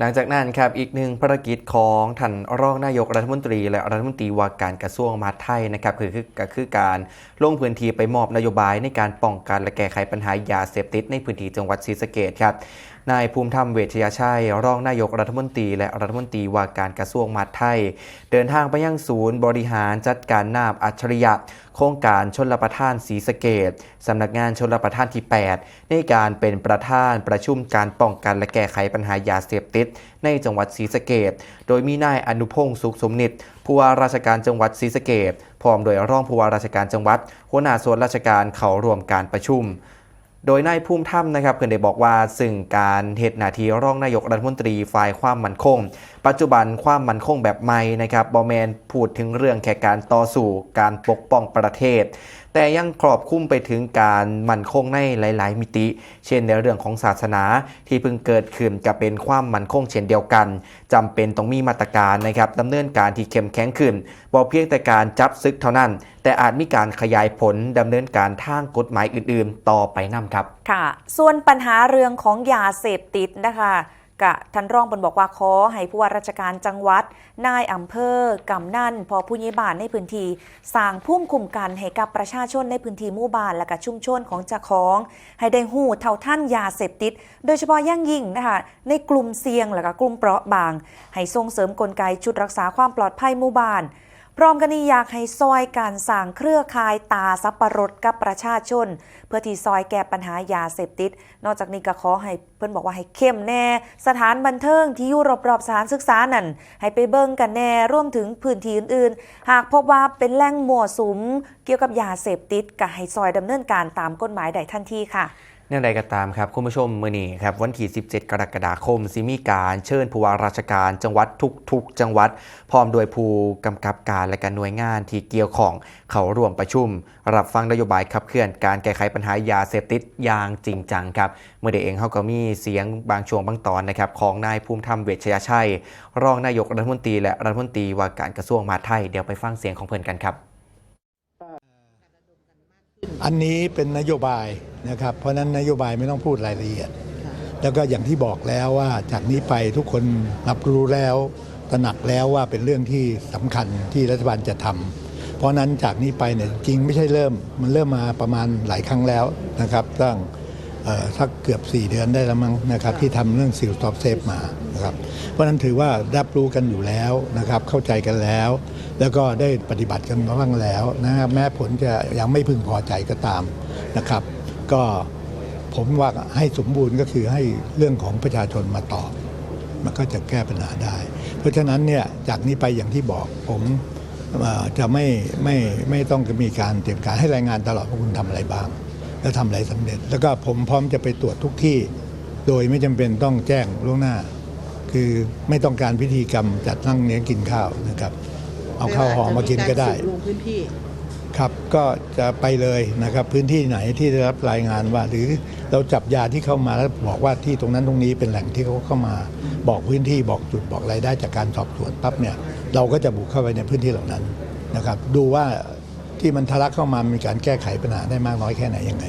หลังจากนั้นครับอีกหนึ่งภารกิจของท่านรองนายกรัฐมนตรี และรัฐมนตรีว่าการกระทรวงมหาดไทยนะครับคือก็คือการลงพื้นที่ไปมอบนโยบายในการป้องกันและแก้ไขปัญหายาเสพติดในพื้นที่จังหวัดศรีสะเกดครับ นายภูมิธรรมเวชยชัย รองนายกรัฐมนตรี และรัฐมนตรีว่าการกระทรวงมหาดไทย เดินทางไปยังศูนย์บริหารจัดการน้ำอัจฉริยะ โครงการชนรประทานศรีสะเกดสำนักงานชนรประทานที่ 8 ในการเป็นประธานประชุมการป้องกันและแก้ไขปัญหายาเสพติด ในจังหวัดศรีสะเกดโดยมีนายอนุพงศ์สุขสมนิตผู้ว่าราชการจังหวัดศรีสะเกดพร้อมโดยรองผู้ว่าราชการจังหวัดหัวหน้าส่วนราชการเข้าร่วมการประชุม โดยนายภูมิธรรมนะครับเพิ่นได้บอกว่าซึ่งการเหตุนาทีร่องนายกรัฐมนตรีฝ่ายความมั่นคง ปัจจุบันความมั่นคงแบบใหม่นะครับบอแมนพูดถึงเรื่องแค่การต่อสู้การปกป้องประเทศ แต่ยังครอบคลุมไปถึงการมั่นคงในหลาย ๆ มิติ เช่นในเรื่องของศาสนาที่เพิ่งเกิดขึ้นกับเป็นความมั่นคงเช่นเดียวกันจำเป็นต้องมีมาตรการนะครับดำเนินการที่เข้มแข็งขึ้นบอกเพียงแต่การจับซึกเท่านั้น แต่อาจมีการขยายผลดำเนินการทางกฎหมายอื่น ๆ ต่อไปนํครับ ค่ะ ส่วนปัญหาเรื่องของยาเสพติดนะคะ กะท่านรองบนบอกว่าขอให้ผู้ว่าราชการจังหวัด นายอำเภอกำนันพอผู้ใหญ่บ้านในพื้นที่สร้างพุ่มคุมกันให้กับประชาชนในพื้นที่มู่บ้านและก็ชุมชนของจ้าของ ให้ได้หูเท่าท่านยาเสพติด โดยเฉพาะย่างยิ่งนะคะในกลุ่มเสี่ยงและก็กลุ่มเปราะบาง ให้ส่งเสริมกลไกชุดรักษาความปลอดภัยมู่บ้าน พร้อมกันนี้อยากให้ซอยการสร้างเครือข่ายตาสับประรดกับประชาชน เพื่อที่ซอยแก้ปัญหายาเสพติด นอกจากนี้ก็ขอให้เพิ่อนบอกว่าให้เข้มแน่ สถานบันเทิงที่อยู่รอบๆสถานศึกษานั่นให้ไปเบิ่งกันแน่ร่วมถึงพื้นที่อื่นๆ หากพบว่าเป็นแหล่งมั่วสุม เกี่ยวกับยาเสพติดก็ให้ซอยดำเนินการตามกฎหมายได้ทันทีค่ะ อย่างไรก็ตามครับคุณผู้ชมมือนี้ครับวันที่ 17 กรกฎาคมสิมีการเชิญผู้ว่าราชการจังหวัดทุก ๆ จังหวัด พร้อมโดยผู้กำกับการและการหน่วยงานที่เกี่ยวข้องเข้าร่วมประชุม รับฟังนโยบายขับเคลื่อนการแก้ไขปัญหายาเสพติดอย่างจริงจังครับเมื่อเดเองเขาก็มีเสียงบางช่วงบางตอนนะครับของนายภูมิธรรมเวชยชัย รองนายกรัฐมนตรีและรัฐมนตรีว่าการกระทรวงมหาดไทยเดี๋ยวไปฟังเสียงของเพื่อนกันครับ อันนี้เป็นนโยบายนะครับ เพราะนั้นนโยบายไม่ต้องพูดรายละเอียด แล้วก็อย่างที่บอกแล้วว่าจากนี้ไปทุกคนรับรู้แล้วตระหนักแล้วว่าเป็นเรื่องที่สำคัญที่รัฐบาลจะทำเพราะนั้นจากนี้ไปเนี่ยจริงไม่ใช่เริ่ม มันเริ่มมาประมาณหลายครั้งแล้วนะครับตั้ง สักเกือบ 4 เดือนได้แล้วมั้งนะครับที่ทำเรื่องซิลสต็อปเซฟมานะครับเพราะฉะนั้นถือว่ารับรู้กันอยู่แล้วนะครับเข้าใจกันแล้ว แล้วก็ได้ปฏิบัติกันมาบ้างแล้วนะครับแม้ผลจะยังไม่พึงพอใจก็ตามนะครับ ก็ผมว่าให้สมบูรณ์ก็คือให้เรื่องของประชาชนมาตอบมันก็จะแก้ปัญหาได้ เพราะฉะนั้นเนี่ยจากนี้ไปอย่างที่บอกผมเอ่อจะไม่ไม่ไม่ต้องมีการเตรียมการให้รายงานตลอดว่าคุณทำอะไรบ้าง แล้วทำอะไรสำเร็จ แล้วก็ผมพร้อมจะไปตรวจทุกที่ โดยไม่จำเป็นต้องแจ้งล่วงหน้า คือไม่ต้องการพิธีกรรมจัดนั่งเลี้ยงกินข้าวนะครับ เอาข้าวหอมมากินก็ได้ ลงพื้นที่ ครับก็จะไปเลยนะครับพื้นที่ไหนที่ได้รับรายงานว่า หรือเราจับยาที่เข้ามาแล้วบอกว่าที่ตรงนั้นตรงนี้เป็นแหล่งที่เขาเข้ามา บอกพื้นที่บอกจุดบอกรายได้จากการสอบสวนปั๊บเนี่ยเราก็จะบุกเข้าไปในพื้นที่เหล่านั้นนะครับ ดูว่า ที่มันทะลักเข้ามามีการแก้ไขปัญหาได้มากน้อยแค่ไหนยังไง